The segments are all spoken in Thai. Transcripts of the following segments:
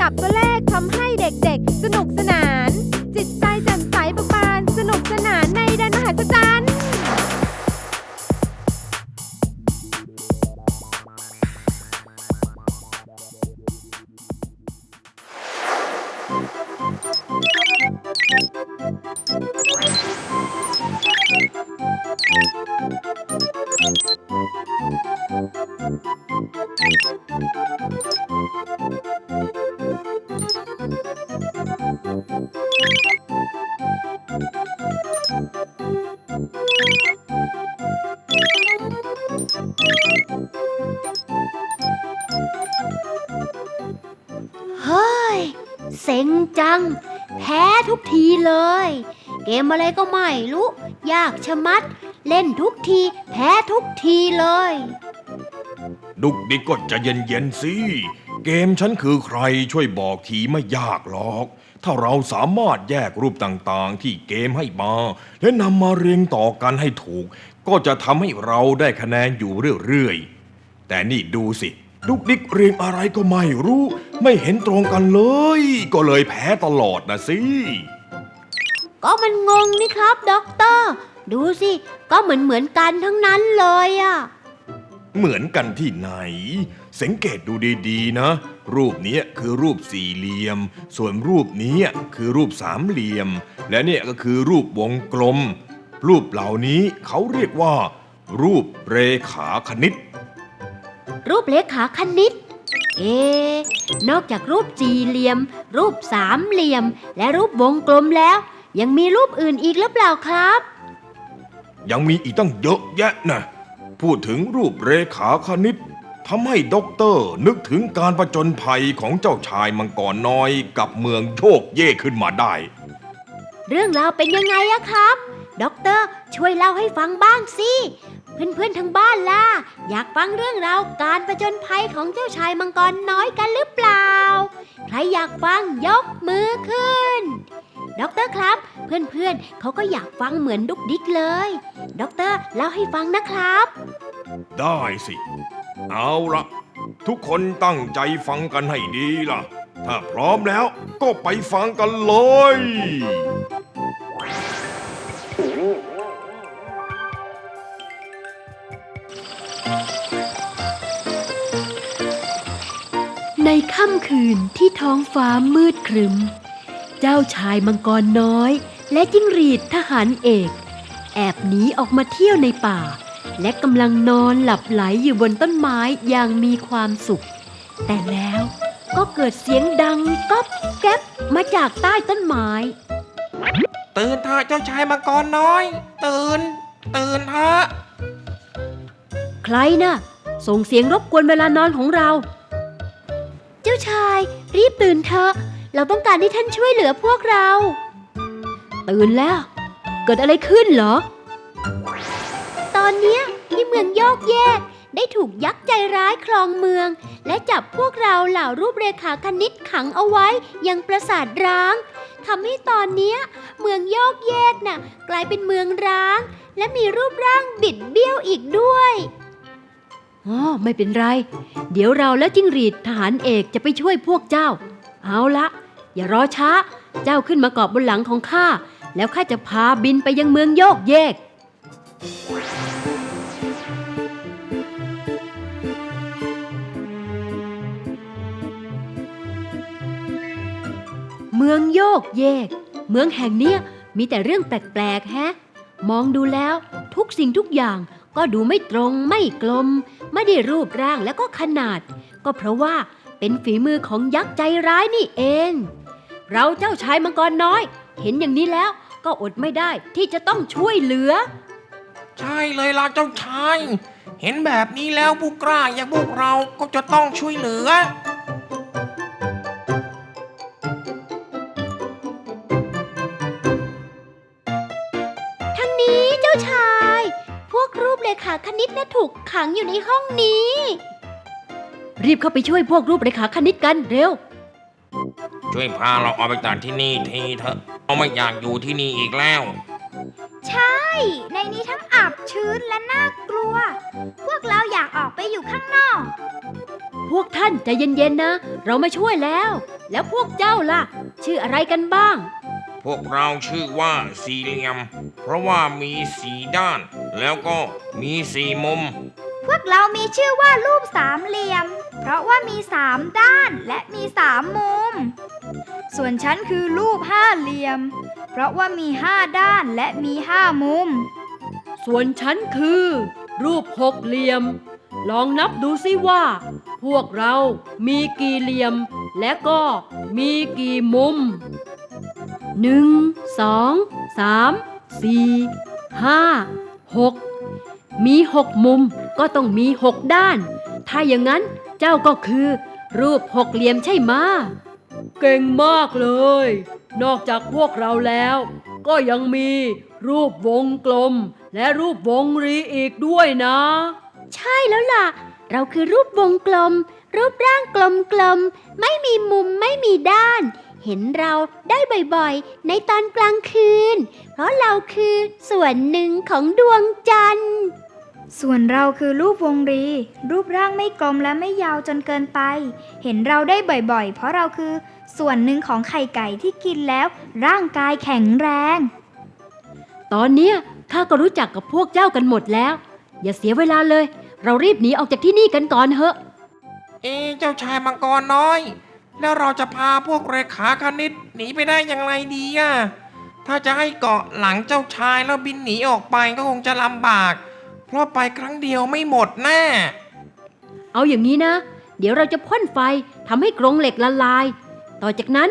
กับตัวเลขทำให้เด็กๆ สนุกสนานะมัด เล่นทุกที แพ้ทุกทีเลย ดุกดิกก็จะเย็นๆสิ เกมฉันคือใครช่วยบอกทีไม่ยากหรอก ถ้าเราสามารถแยกรูปต่างๆ ที่เกมให้มา และนำมาเรียงต่อกันให้ถูก ก็จะทำให้เราได้คะแนนอยู่เรื่อยๆ แต่นี่ดูสิ ดุกดิกเรียงอะไรก็ไม่รู้ ไม่เห็นตรงกันเลย ก็เลยแพ้ตลอดนะสิก็มันงงนี่ครับด็อกเตอร์ ดูสิ ก็เหมือนเหมือนๆกันทั้งนั้นเลยอะเหมือนกันที่ไหน สังเกตดูดีๆนะ รูปเนี้ยคือรูปสี่เหลี่ยม ส่วนรูปเนี้ยคือรูปสามเหลี่ยม และเนี่ยก็คือรูปวงกลม รูปเหล่านี้เขาเรียกว่า รูปเรขาคณิต รูปเลขาคณิต เอะนอกจากรูปสี่เหลี่ยม รูปสามเหลี่ยม และรูปวงกลมแล้ว ยังมีรูปอื่นอีกหรือเปล่าครับ ยังมีอีกตั้งเยอะแยะนะ พูดถึงรูปเรขาคณิตทำให้ด็อกเตอร์นึกถึงการประจนภัยของเจ้าชายมังกรน้อยกับเมืองโชคเย่ขึ้นมาได้ เรื่องราวเป็นยังไงอะครับ ด็อกเตอร์ช่วยเล่าให้ฟังบ้างสิ เพื่อนๆทางบ้านล่ะ อยากฟังเรื่องราวการประจนภัยของเจ้าชายมังกรน้อยกันหรือเปล่า ใครอยากฟังยกมือขึ้น ด็อกเตอร์ครับ เพื่อนๆเขาก็อยากฟังเหมือนดุกดิกเลยด็อกเตอร์เล่าให้ฟังนะครับ ได้สิ เอาละทุกคนตั้งใจฟังกันให้ดีล่ะ ถ้าพร้อมแล้วก็ไปฟังกันเลย ในค่ำคืนที่ท้องฟ้ามืดครึม เจ้าชายมังกรน้อย และจิ้งหรีดทหารเอก แอบหนีออกมาเที่ยวในป่า และกำลังนอนหลับไหลอยู่บนต้นไม้อย่างมีความสุข แต่แล้วก็เกิดเสียงดังก๊อบแก๊บมาจากใต้ต้นไม้ ตื่นเถอะเจ้าชายมังกรน้อย ตื่น ตื่นเถอะใครน่ะ ส่งเสียงรบกวนเวลานอนของเรา เจ้าชายรีบตื่นเถอะ เราต้องการให้ท่านช่วยเหลือพวกเรา ตื่นแล้ว เกิดอะไรขึ้นเหรอ ตอนเนี้ยที่เมืองโยกแยก ได้ถูกยักษ์ใจร้ายครองเมือง และจับพวกเราเหล่ารูปเรขาคณิตขังเอาไว้ยังปราสาทร้างทำให้ตอนเนี้ยเมืองโยกแยกน่ะ กลายเป็นเมืองร้าง และมีรูปร่างบิดเบี้ยวอีกด้วยอ๋อไม่เป็นไร เดี๋ยวเราและจิ้งหรีดทหารเอกจะไปช่วยพวกเจ้า เอาละ อย่ารอช้า เจ้าขึ้นมาเกาะบนหลังของข้า แล้วข้าจะพาบินไปยังเมืองโยกเยก เมืองโยกเยก เมืองแห่งเนี้ยมีแต่เรื่องแปลกๆแฮะ มองดูแล้วทุกสิ่งทุกอย่างก็ดูไม่ตรงไม่กลม ไม่ได้รูปร่างแล้วก็ขนาด ก็เพราะว่าเป็นฝีมือของยักษ์ใจร้ายนี่เอง เราเจ้าชายมังกรน้อย เห็นอย่างนี้แล้วก็อดไม่ได้ที่จะต้องช่วยเหลือ ใช่เลยล่ะเจ้าชาย เห็นแบบนี้แล้วผู้กล้าอย่างพวกเราก็จะต้องช่วยเหลือขาคณิตนะถูกขังอยู่ในห้องนี้ รีบเข้าไปช่วยพวกรูปเรขาคณิตกันเร็ว ช่วยพาเราออกไปจากที่นี่ทีเถอะเราไม่อยากอยู่ที่นี่อีกแล้ว ใช่ ในนี้ทั้งอับชื้นและน่ากลัว พวกเราอยากออกไปอยู่ข้างนอก พวกท่านใจเย็นๆนะ เรามาช่วยแล้ว แล้วพวกเจ้าล่ะ ชื่ออะไรกันบ้าง พวกเราชื่อว่าสี่เหลี่ยม เพราะว่ามีสีด้าน แล้วก็มีสี่มุมพ วกเรามีชื่อว่ารูปสามเหลี่ยม เพราะว่ามีสามด้านและมีสามมุม ส่วนฉันคือรูปห้าเหลี่ยม เพราะว่ามีห้าด้านและมีห้ามุม ส่วนฉันคือ รูปหกเหลี่ยม ลองนับดูสิว่า พวกเรามีกี่เหลี่ยม และก็มีกี่มุมหนึ่งสองสามสี่ห้าหก มีหกมุมก็ต้องมีหกด้าน ถ้าอย่างนั้นเจ้าก็คือ รูปหกเหลี่ยมใช่ไหมเก่งมากเลย นอกจากพวกเราแล้ว ก็ยังมีรูปวงกลม และรูปวงรีอีกด้วยนะ ใช่แล้วล่ะ เราคือรูปวงกลม รูปร่างกลมๆ ไม่มีมุมไม่มีด้าน เห็นเราได้บ่อยๆ ในตอนกลางคืน เพราะเราคือส่วนหนึ่งของดวงจันทร์ ส่วนเราคือรูปวงรี รูปร่างไม่กลมและไม่ยาวจนเกินไป เห็นเราได้บ่อยๆ เพราะเราคือส่วนหนึ่งของไข่ไก่ที่กินแล้ว ร่างกายแข็งแรง ตอนเนี้ยข้าก็รู้จักกับพวกเจ้ากันหมดแล้ว อย่าเสียเวลาเลย เรารีบหนีออกจากที่นี่กันก่อนเถอะ เอ๊ะเจ้าชายมังกรน้อย แล้วเราจะพาพวกเรขาคณิตหนีไปได้อย่างไรดีอะถ้าจะให้เกาะหลังเจ้าชายแล้วบินหนีออกไปก็คงจะลำบาก เพราะไปครั้งเดียวไม่หมดแน่ เอาอย่างนี้นะ เดี๋ยวเราจะพ่นไฟทำให้กรงเหล็กละลาย ต่อจากนั้น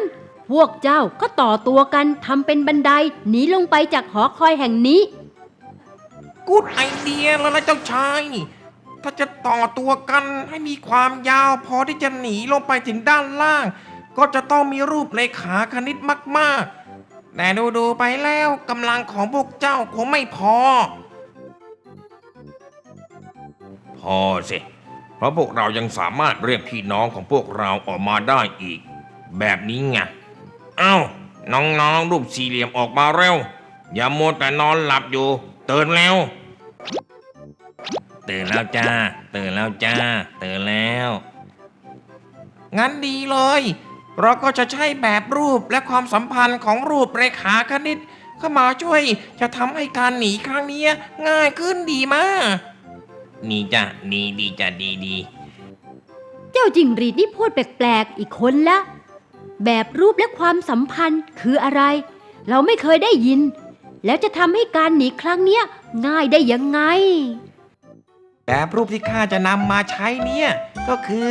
พวกเจ้าก็ต่อตัวกันทำเป็นบันไดหนีลงไปจากหอคอยแห่งนี้ กูดไอเดียแล้วนะเจ้าชาย ถ้าจะต่อตัวกันให้มีความยาวพอที่จะหนีลงไปถึงด้านล่าง ก็จะต้องมีรูปเลขาคณิตมาก ๆ แต่ดูๆไปแล้วกำลังของพวกเจ้าคงไม่พอ พอสิ เพราะพวกเรายังสามารถเรียกพี่น้องของพวกเราออกมาได้อีก แบบนี้ไง เอ้า น้องๆรูปสี่เหลี่ยมออกมาเร็ว อย่ามัวแต่นอนหลับอยู่ตื่นแล้วตื่นแล้วจ้าตื่นแล้วจ้าตื่นแล้ว งั้นดีเลย เราก็จะใช้แบบรูปและความสัมพันธ์ของรูปเรขาคณิต เข้ามาช่วยจะทำให้การหนีครั้งนี้ง่ายขึ้นดีมาก นี่จ้ะดีดีจ้ะดีดีเจ้าจิงหรีดนี่พูดแปลกๆอีกคนละ แบบรูปและความสัมพันธ์คืออะไร เราไม่เคยได้ยิน แล้วจะทำให้การหนีครั้งเนี้ยง่ายได้ยังไง แบบรูปที่ข้าจะนำมาใช้เนี่ย ก็คือ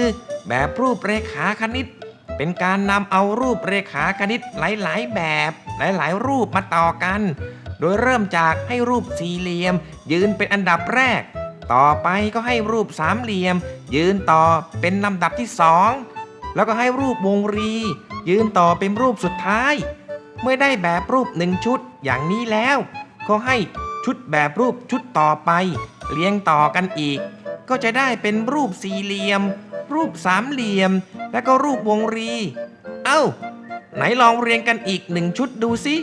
แบบรูปเรขาคณิต เป็นการนำเอารูปเรขาคณิตหลายๆ แบบ หลายๆ รูปมาต่อกัน โดยเริ่มจากให้รูปสี่เหลี่ยม ยืนเป็นอันดับแรก ต่อไปก็ให้รูปสามเหลี่ยม ยืนต่อเป็นลำดับที่สองแล้วก็ให้รูปวงรี ยืนต่อเป็นรูปสุดท้าย เมื่อได้แบบรูปหนึ่งชุดอย่างนี้แล้ว ก็ให้ชุดแบบรูปชุดต่อไป เรียงต่อกันอีก ก็จะได้เป็นรูปสี่เหลี่ยม รูปสามเหลี่ยม และก็รูปวงรี เอ้า ไหนลองเรียงกันอีกหนึ่งชุดดูสิ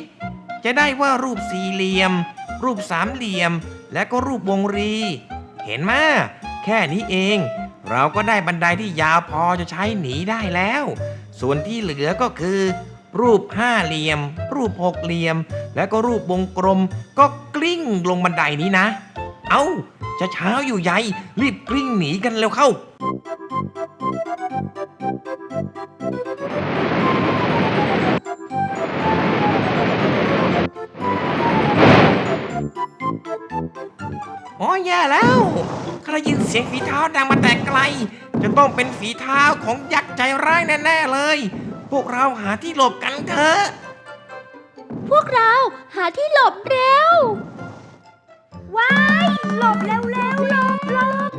จะได้ว่ารูปสี่เหลี่ยม รูปสามเหลี่ยม และก็รูปวงรี เห็นไหมแค่นี้เอง เราก็ได้บันไดที่ยาวพอจะใช้หนีได้แล้ว ส่วนที่เหลือก็คือ รูปห้าเหลี่ยม รูปหกเหลี่ยม แล้วก็รูปวงกลม ก็กลิ้งลงบันไดนี้นะ เอ้าจะเช้าอยู่ใหญ่รีบกลิ้งหนีกันเร็วเข้า อ๋อแย่แล้วข้าได้ยินเสียงฝีเท้าดังมาแต่ไกล จะต้องเป็นฝีเท้าของยักษ์ใจร้ายแน่ๆเลย พวกเราหาที่หลบกันเถอะ พวกเราหาที่หลบเร็ว ว้าย หลบเร็วๆหลบหลบ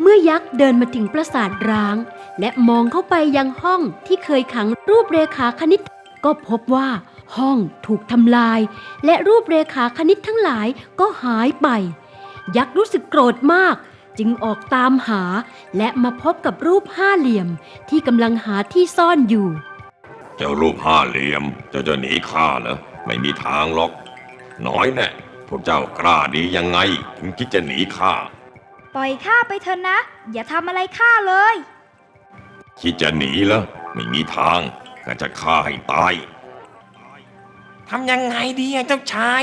เมื่อยักษ์เดินมาถึงปราสาทร้าง และมองเข้าไปยังห้องที่เคยขังรูปเรขาคณิต ก็พบว่า ห้องถูกทำลาย และรูปเรขาคณิตทั้งหลายก็หายไป ยักษ์รู้สึกโกรธมาก จึงออกตามหา และมาพบกับรูปห้าเหลี่ยมที่กำลังหาที่ซ่อนอยู่ เจ้ารูปห้าเหลี่ยมเจ้าจะหนีข้าเหรอไม่มีทางหรอก น้อยแน่พวกเจ้ากล้าดียังไง ถึงคิดจะหนีข้าปล่อยข้าไปเถอะนะ อย่าทำอะไรข้าเลย คิดจะหนีเหรอไม่มีทางข้าจะฆ่าให้ตาย ทำยังไงดีอะเจ้าชาย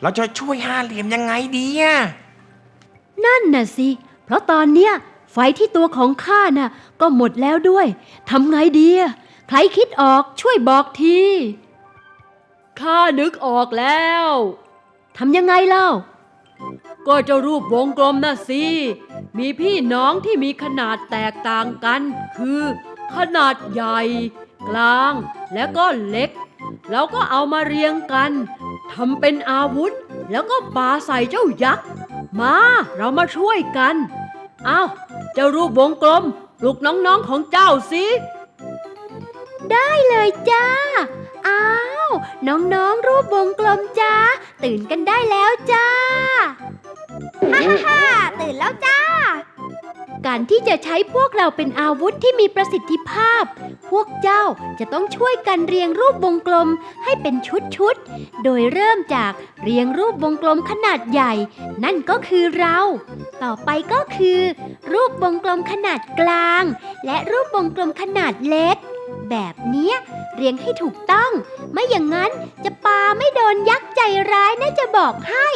เราจะช่วยห้าเหลี่ยมยังไงดีอะนั่นน่ะสิ เพราะตอนเนี้ยไฟที่ตัวของข้าน่ะ ก็หมดแล้วด้วยทำไงดีอะใครคิดออกช่วยบอกทีข้านึกออกแล้วทำยังไงเล่า ก็เจะรูปวงกลมน่ะสิ มีพี่น้องที่มีขนาดแตกต่างกัน คือ ขนาดใหญ่ กลางและก็เล็ก แล้วก็เอามาเรียงกันทำเป็นอาวุธ แล้วก็ปาใส่เจ้ายักษ์ มาเรามาช่วยกัน เอาเจ้ารูปวงกลมปลุกน้องๆของเจ้าสิได้เลยจ้า อ้าว น้องๆ รูปวงกลมจ้า ตื่นกันได้แล้วจ้าค่ะตื่นแล้วจ้า การที่จะใช้พวกเราเป็นอาวุธที่มีประสิทธิภาพ พวกเจ้าจะต้องช่วยกันเรียงรูปวงกลมให้เป็นชุดๆ โดยเริ่มจากเรียงรูปวงกลมขนาดใหญ่ นั่นก็คือเรา ต่อไปก็คือ รูปวงกลมขนาดกลาง และรูปวงกลมขนาดเล็ก แบบเนี้เรียงให้ถูกต้อง ไม่อย่างนั้นจะปาไม่โดนยักษ์ใจร้ายนะจะบอกให้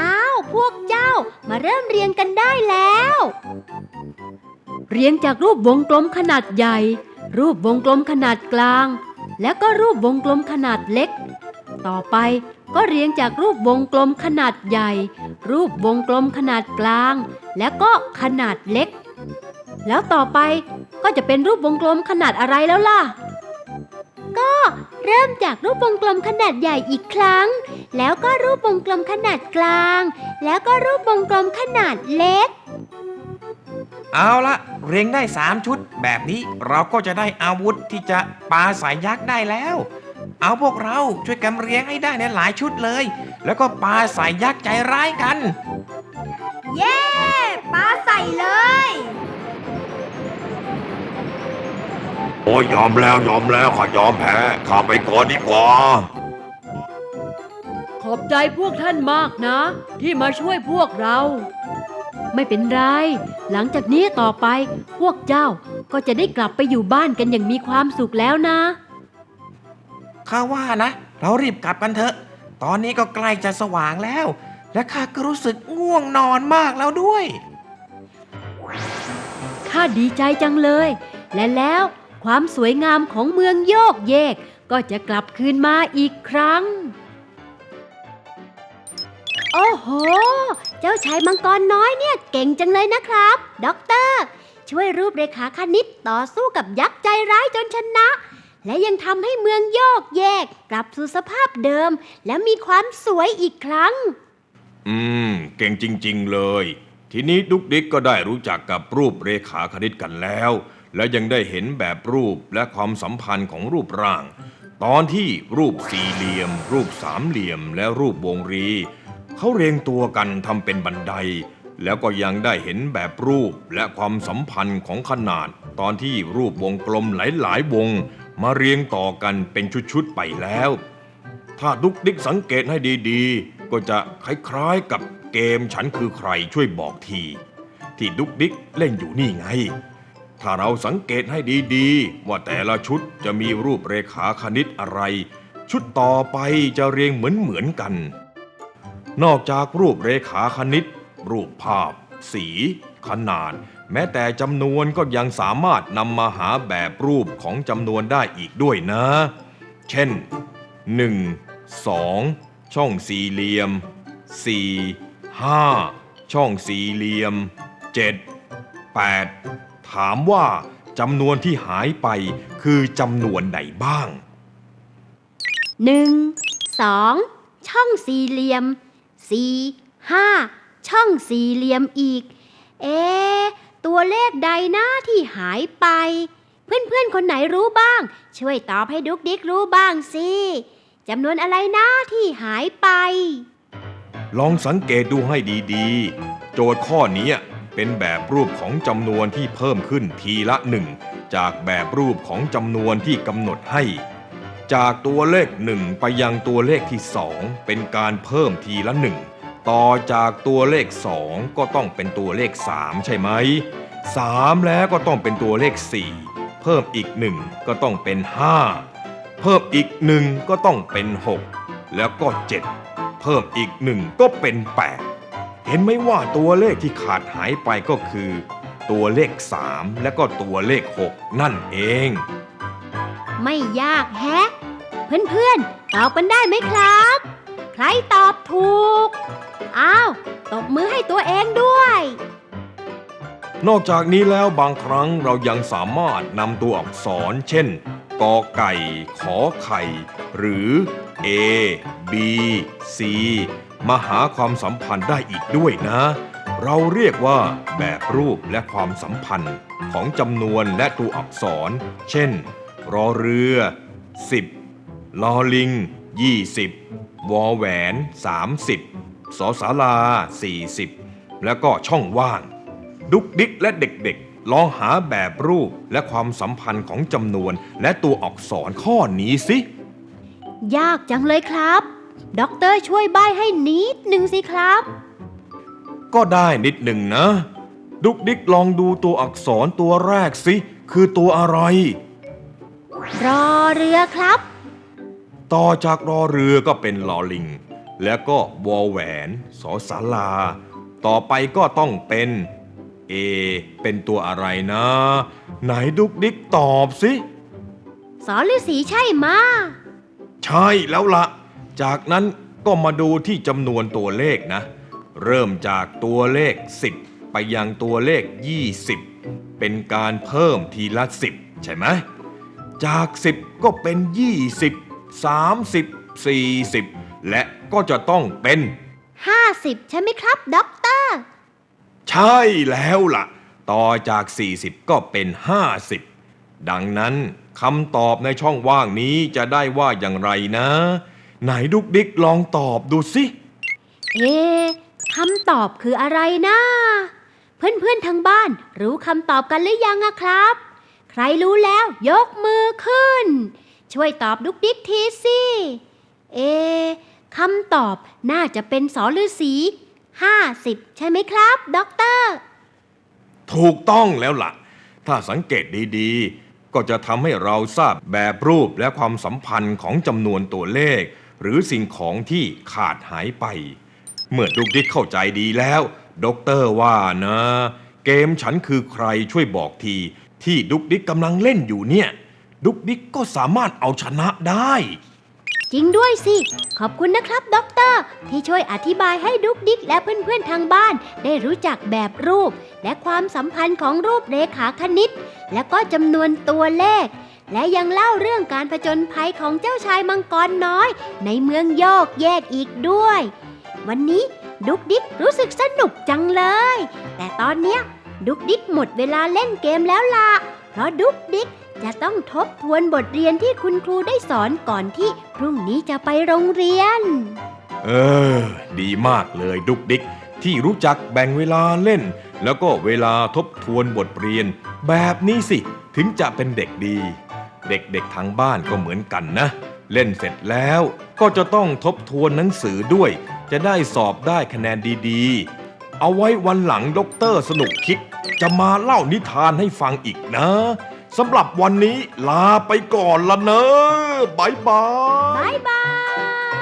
อ้าว พวกเจ้ามาเริ่มเรียงกันได้แล้ว เรียงจากรูปวงกลมขนาดใหญ่ รูปวงกลมขนาดกลาง แล้วก็รูปวงกลมขนาดเล็ก ต่อไปก็เรียงจากรูปวงกลมขนาดใหญ่ รูปวงกลมขนาดกลาง แล้วก็ขนาดเล็ก แล้วต่อไปก็จะเป็นรูปวงกลมขนาดอะไรแล้วล่ะ ก็เริ่มจากรูปวงกลมขนาดใหญ่อีกครั้ง แล้วก็รูปวงกลมขนาดกลาง แล้วก็รูปวงกลมขนาดเล็ก เอาละ เรียงได้สามชุด แบบนี้เราก็จะได้อาวุธที่จะปาสายยักษ์ได้แล้ว เอาพวกเราช่วยกันเรียงให้ได้ในหลายชุดเลย แล้วก็ปาสายยักษ์ใจร้ายกัน เย้ปาใส่เลย โอ้ยยอมแล้วยอมแล้วข้ายอมแพ้ข้าไปก่อนดีกว่า ขอบใจพวกท่านมากนะ ที่มาช่วยพวกเรา ไม่เป็นไร หลังจากนี้ต่อไปพวกเจ้าก็จะได้กลับไปอยู่บ้านกันอย่างมีความสุขแล้วนะข้าว่านะ เรารีบกลับกันเถอะ ตอนนี้ก็ใกล้จะสว่างแล้ว และข้าก็รู้สึกง่วงนอนมากแล้วด้วยข้าดีใจจังเลย และแล้วความสวยงามของเมืองโยกเยกก็จะกลับคืนมาอีกครั้ง โอ้โห เจ้าชายมังกรน้อยเนี่ยเก่งจังเลยนะครับ ด็อกเตอร์ ช่วยรูปเรขาคณิตต่อสู้กับยักษ์ใจร้ายจนชนะ และยังทำให้เมืองโยกแยก กลับสู่สภาพเดิม และมีความสวยอีกครั้ง อืม เก่งจริง ๆ เลย ทีนี้ดุกดิกก็ได้รู้จักกับรูปเรขาคณิตกันแล้ว และยังได้เห็นแบบรูปและความสัมพันธ์ของรูปร่าง ตอนที่รูปสี่เหลี่ยม รูปสามเหลี่ยม และรูปวงรี เขาเรียงตัวกันทำเป็นบันได แล้วก็ยังได้เห็นแบบรูปและความสัมพันธ์ของขนาด ตอนที่รูปวงกลมหลายๆวง มาเรียงต่อกันเป็นชุดๆไปแล้ว ถ้าดุกดิกสังเกตให้ดีๆ ก็จะคล้ายๆกับเกมฉันคือใครช่วยบอกที ที่ดุกดิกเล่นอยู่นี่ไง ถ้าเราสังเกตให้ดีๆ ว่าแต่ละชุดจะมีรูปเรขาคณิตอะไร ชุดต่อไปจะเรียงเหมือนๆกัน นอกจากรูปเรขาคณิต รูปภาพ สี ขนาด แม้แต่จำนวนก็ยังสามารถนำมาหาแบบรูปของจำนวนได้อีกด้วยนะ เช่น 1 2 ช่องสี่เหลี่ยม 4 5 ช่องสี่เหลี่ยม 7 8 ถามว่าจำนวนที่หายไปคือจำนวนไหนบ้างหนึ่งสองช่องสี่เหลี่ยม สี่ห้าช่องสี่เหลี่ยมอีก เอตัวเลขใดนะที่หายไป เพื่อนๆ คนไหนรู้บ้าง ช่วยตอบให้ดุกดิกรู้บ้างสิจำนวนอะไรนะที่หายไป ลองสังเกตดูให้ดีๆ โจทย์ข้อนี้เป็นแบบรูปของจำนวนที่เพิ่มขึ้นทีละหนึ่งจากแบบรูปของจำนวนที่กำหนดให้ จากตัวเลขหนึ่งไปยังตัวเลขที่สองเป็นการเพิ่มทีละหนึ่งต่อจากตัวเลขสองก็ต้องเป็นตัวเลขสามใช่ไหมสามแล้วก็ต้องเป็นตัวเลขสี่เพิ่มอีกหนึ่งก็ต้องเป็นห้าเพิ่มอีกหนึ่งก็ต้องเป็นหกแล้วก็เจ็ดเพิ่มอีกหนึ่งก็เป็น8เห็นไหมว่าตัวเลขที่ขาดหายไปก็คือ ตัวเลข3และก็ตัวเลข6นั่นเอง ไม่ยากแฮะ เพื่อนๆ ตอบกันได้ไหมครับ ใครตอบถูก อ้าว ตบมือให้ตัวเองด้วย นอกจากนี้แล้วบางครั้งเรายังสามารถนำตัวอักษร เช่นกอไก่ ขอไข่ หรือ A B C มาหาความสัมพันธ์ได้อีกด้วยนะ เราเรียกว่าแบบรูปและความสัมพันธ์ของจำนวนและตัวอักษร เช่น รอเรือ 10 ลอลิง 20 วอแหวน 30 สอสารา40 แล้วก็ช่องว่าง ดุกดิกและเด็กๆ ลองหาแบบรูปและความสัมพันธ์ของจำนวนและตัวอักษรข้อนี้สิ ยากจังเลยครับ ด็อกเตอร์ช่วยใบให้นิดหนึ่งสิครับ ก็ได้นิดหนึ่งนะ ดุกดิกลองดูตัวอักษรตัวแรกสิ คือตัวอะไร รอเรือครับ ต่อจากรอเรือก็เป็นลอลิง แล้วก็วอแหวนสอสาลา ต่อไปก็ต้องเป็น เอ เป็นตัวอะไรนะ ไหนดุกดิกตอบสิสอฤาษีใช่มะใช่แล้วละ จากนั้นก็มาดูที่จำนวนตัวเลขนะ เริ่มจากตัวเลข 10 ไปยังตัวเลข 20 เป็นการเพิ่มทีละ 10 ใช่ไหม จาก 10 ก็เป็น 20 30 40 และก็จะต้องเป็น 50 ใช่ไหมครับด็อกเตอร์ ใช่แล้วล่ะ ต่อจาก 40 ก็เป็น 50 ดังนั้นคำตอบในช่องว่างนี้จะได้ว่าอย่างไรนะ ไหนดุกดิกลองตอบดูสิเอะคำตอบคืออะไรนะ เพื่อนๆทางบ้านรู้คำตอบกันหรือยังอะครับ ใครรู้แล้วยกมือขึ้น ช่วยตอบดุกดิกทีสิเอคำตอบน่าจะเป็นสอฤาษี50ใช่ไหมครับด็อกเตอร์ ถูกต้องแล้วล่ะ ถ้าสังเกตดีๆ ก็จะทำให้เราทราบแบบรูปและความสัมพันธ์ของจำนวนตัวเลข หรือสิ่งของที่ขาดหายไป เมื่อดุกดิกเข้าใจดีแล้วด็อกเตอร์ว่านะ เกมฉันคือใครช่วยบอกที ที่ดุกดิกกำลังเล่นอยู่เนี่ย ดุกดิกก็สามารถเอาชนะได้ จริงด้วยสิ ขอบคุณนะครับด็อกเตอร์ ที่ช่วยอธิบายให้ดุกดิกและเพื่อนๆทางบ้าน ได้รู้จักแบบรูป และความสัมพันธ์ของรูปเรขาคณิต และก็จำนวนตัวเลข และยังเล่าเรื่องการผจญภัยของเจ้าชายมังกรน้อย ในเมืองโยกแยกอีกด้วย วันนี้ดุกดิกรู้สึกสนุกจังเลย แต่ตอนเนี้ยดุกดิกหมดเวลาเล่นเกมแล้วล่ะเพราะดุกดิก จะต้องทบทวนบทเรียนที่คุณครูได้สอนก่อนที่พรุ่งนี้จะไปโรงเรียน เออ ดีมากเลยดุกดิก ที่รู้จักแบ่งเวลาเล่น แล้วก็เวลาทบทวนบทเรียน แบบนี้สิ ถึงจะเป็นเด็กดี เด็กๆทางบ้านก็เหมือนกันนะ เล่นเสร็จแล้วก็จะต้องทบทวนหนังสือด้วย จะได้สอบได้คะแนนดีๆ เอาไว้วันหลังด็อกเตอร์สนุกคิด จะมาเล่านิทานให้ฟังอีกนะ สำหรับวันนี้ลาไปก่อนละเนอะบายบาย บายบาย